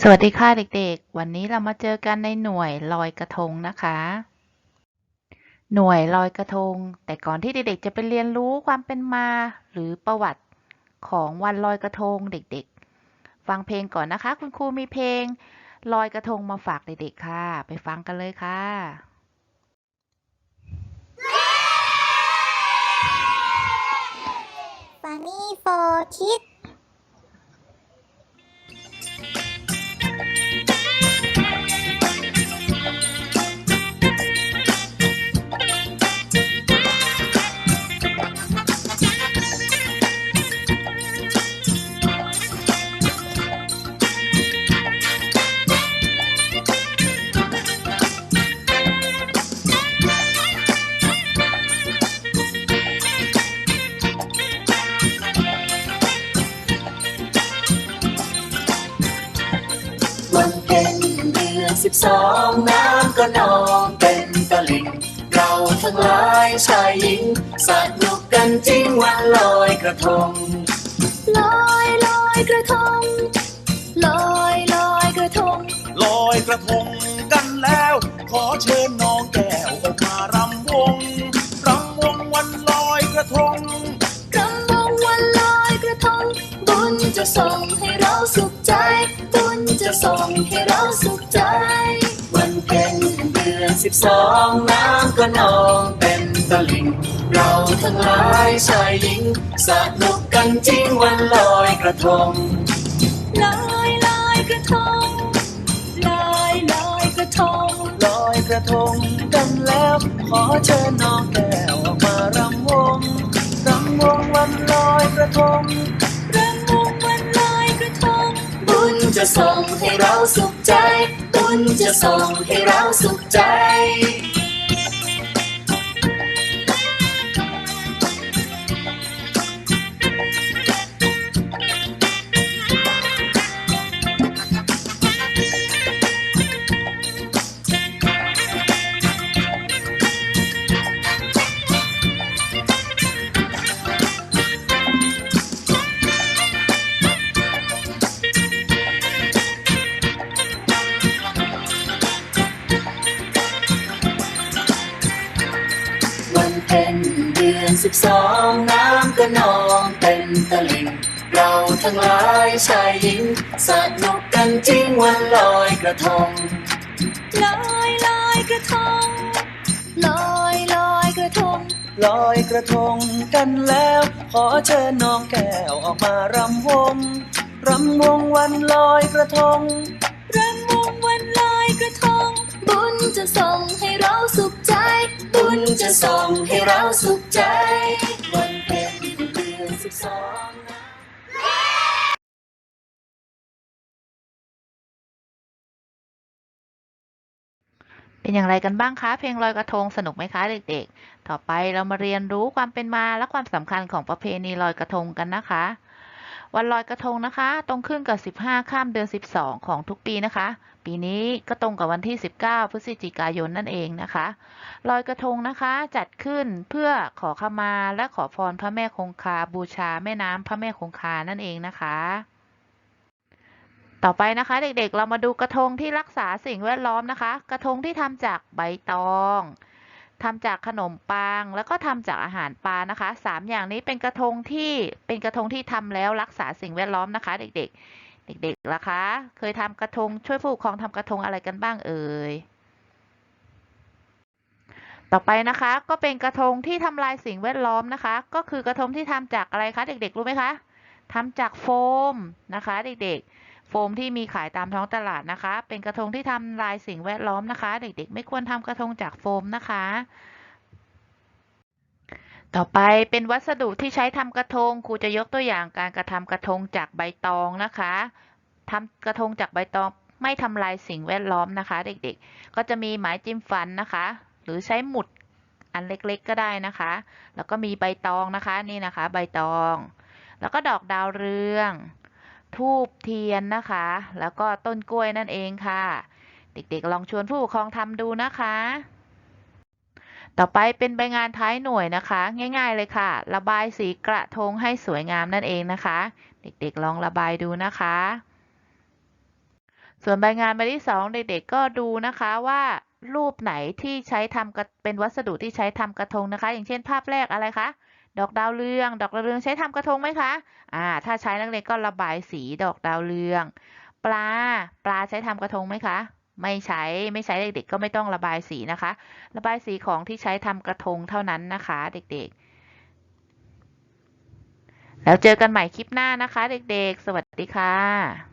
สวัสดีค่ะเด็กๆ วันนี้เรามาเจอกันในหน่วยลอยกระทงนะคะ หน่วยลอยกระทง แต่ก่อนที่เด็กๆจะไปเรียนรู้ความเป็นมาหรือประวัติของวันลอยกระทงเด็กๆ ฟังเพลงก่อนนะคะ คุณครูมีเพลงลอยกระทงมาฝากเด็กๆค่ะ ไปฟังกันเลยค่ะ Funny for Kids วันเสิบสองน้ำก็นองเป็นตะลิ่งเราทั้งหลายชายหญิงสนุกกันจริงวันลอยกระทง สิบสองน้ำก็นองเป็นตะลิ่ง เราทั้งหลายชายหญิงสนุกกันจริงวันลอยกระทงลอยลอยกระทงลอยลอยกระทงลอยกระทงกันแล้วขอเชิญน้องแก้วออกมารำวงรำวงวันลอยกระทงรำวงวันลอยกระทงบุญจะส่งให้เราสุขใจ บุญจะส่งให้เราสุขใจ พ็ญเดือนสิบสองน้ำก็นองเต็มตลิ่ง เราทั้งหลายชายหญิงสนุกกันจริงวันลอยกระทงลอยลอยกระทงลอยลอยกระทงลอยกระทงกันแล้ว ขอเชิญน้องแก้วออกมารำวงรำวงวันลอยกระทงรำวงวันลอยกระทง บุญจะส่งให้เราสุขใจะส่งให้เราสุขใจ วันเพ็ญเดือนสิบสองเป็นอย่างไรกันบ้างคะ เพลงลอยกระทงสนุกไหมคะเด็กๆ ต่อไปเรามาเรียนรู้ความเป็นมาและความสำคัญของประเพณีลอยกระทงกันนะคะ วันลอยกระทงนะคะ ตรงขึ้นกับ 15 ข้ามเดือน 12 ของทุกปีนะคะ ปีนี้ก็ตรงกับวันที่ 19 พฤศจิกายนนั่นเองนะคะลอยกระทงนะคะจัดขึ้นเพื่อขอขมาและขอพรพระแม่คงคาบูชาแม่น้ำพระแม่คงคานั่นเองนะคะต่อไปนะคะเด็กๆ เรามาดูกระทงที่รักษาสิ่งแวดล้อมนะคะ กระทงที่ทำจากใบตอง ทำจากขนมปัง แล้วก็ทำจากอาหารปลานะคะสามอย่างนี้เป็นกระทงที่เป็นกระทงที่ทำแล้วรักษาสิ่งแวดล้อมนะคะ เด็กๆ เด็กๆล่ะคะ เคยทำกระทงช่วยผู้ปกครองทำกระทงอะไรกันบ้างเอ่ยต่อไปนะคะก็เป็นกระทงที่ทำลายสิ่งแวดล้อมนะคะ ก็คือกระทงที่ทำจากอะไรคะเด็กๆรู้ไหมคะทำจากโฟมนะคะ เด็กๆ โฟมที่มีขายตามท้องตลาดนะคะ เป็นกระทงที่ทำลายสิ่งแวดล้อมนะคะ เด็กๆ ไม่ควรทำกระทงจากโฟมนะคะ ต่อไปเป็นวัสดุที่ใช้ทำกระทงครูจะยกตัวอย่างการกระทำกระทงจากใบตองนะคะทำกระทงจากใบตองไม่ทำลายสิ่งแวดล้อมนะคะ เด็กๆ ก็จะมีไม้จิ้มฟันนะคะ หรือใช้หมุดอันเล็กๆ ก็ได้นะคะ แล้วก็มีใบตองนะคะนี่นะคะ ใบตอง แล้วก็ดอกดาวเรือง ทูบเทียนนะคะ แล้วก็ต้นกล้วยนั่นเองค่ะ เด็กๆ ลองชวนผู้ปกครองทำดูนะคะ ต่อไปเป็นใบงานท้ายหน่วยนะคะ ง่ายๆเลยค่ะ ระบายสีกระทงให้สวยงามนั่นเองนะคะ เด็กๆ ลองระบายดูนะคะ ส่วนใบงานใบที่สองเด็กๆ ก็ดูนะคะว่ารูปไหนที่ใช้ทำเป็นวัสดุที่ใช้ทำกระทงนะคะ อย่างเช่นภาพแรกอะไรคะ ดอกดาวเรือง ดอกดาวเรืองใช้ทำกระทงไหมคะ อ่า ถ้าใช้นักเรียนก็ระบายสีดอกดาวเรือง ปลา ปลาใช้ทำกระทงไหมคะ ไม่ใช้ ไม่ใช้เด็กๆ ก็ไม่ต้องระบายสีนะคะ ระบายสีของที่ใช้ทำกระทงเท่านั้นนะคะ เด็กๆ แล้วเจอกันใหม่คลิปหน้านะคะ เด็กๆ สวัสดีค่ะ